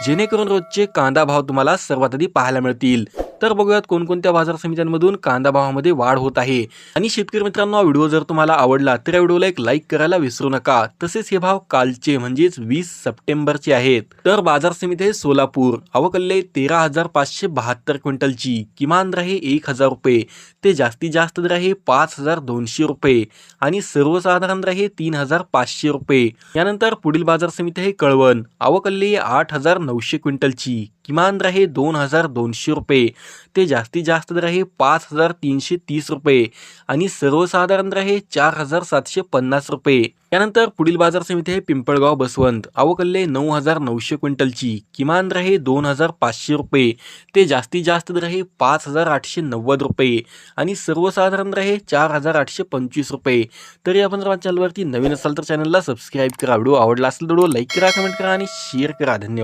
जेणेकरून रोजचे कांदा भाव तुम्हाला सर्वात आधी पाहायला मिळतील. तर बघूयात कोणकोणत्या बाजार समित्यांमधून कांदा भावामध्ये वाढ होत आहे. आणि शेतकरी मित्रांनो हा व्हिडिओ जर तुम्हाला आवडला तर या व्हिडिओला एक लाईक करायला विसरू नका. तसेच हे भाव कालचे म्हणजेच वीस सप्टेंबरचे आहेत. तर बाजार समिती आहे सोलापूर. अवकल्ले तेरा हजार पाचशे बहात्तर क्विंटलची. किमान दर आहे एक हजार रुपये. ते जास्तीत जास्त दर आहे पाच हजार दोनशे रुपये. आणि सर्वसाधारण दर आहे तीन हजार पाचशे रुपये. यानंतर पुढील बाजार समिती आहे कळवण. अवकल्ले आठ हजार नऊशे क्विंटलची. किमान दर आहे दोन हजार दोनशे रुपये. ते जास्तीत जास्त दर आहे पाच हजार तीनशे तीस रुपये आणि सर्वसाधारण दर आहे चार हजार सातशे पन्नास रुपये. त्यानंतर पुढील बाजार समिती आहे पिंपळगाव बसवंत. अवकल्ले नऊ हजार नऊशे क्विंटलची. किमान दर आहे दोन हजार पाचशे रुपये. ते जास्तीत जास्त दर आहे पाच हजार आठशे नव्वद रुपये आणि सर्वसाधारण दर आहे चार हजार आठशे पंचवीस रुपये. तरी आपण जर चॅनलवरती नवीन असाल तर चॅनलला सबस्क्राईब करा. व्हिडिओ आवडला असेल तर लाईक करा कमेंट करा आणि शेअर करा. धन्यवाद.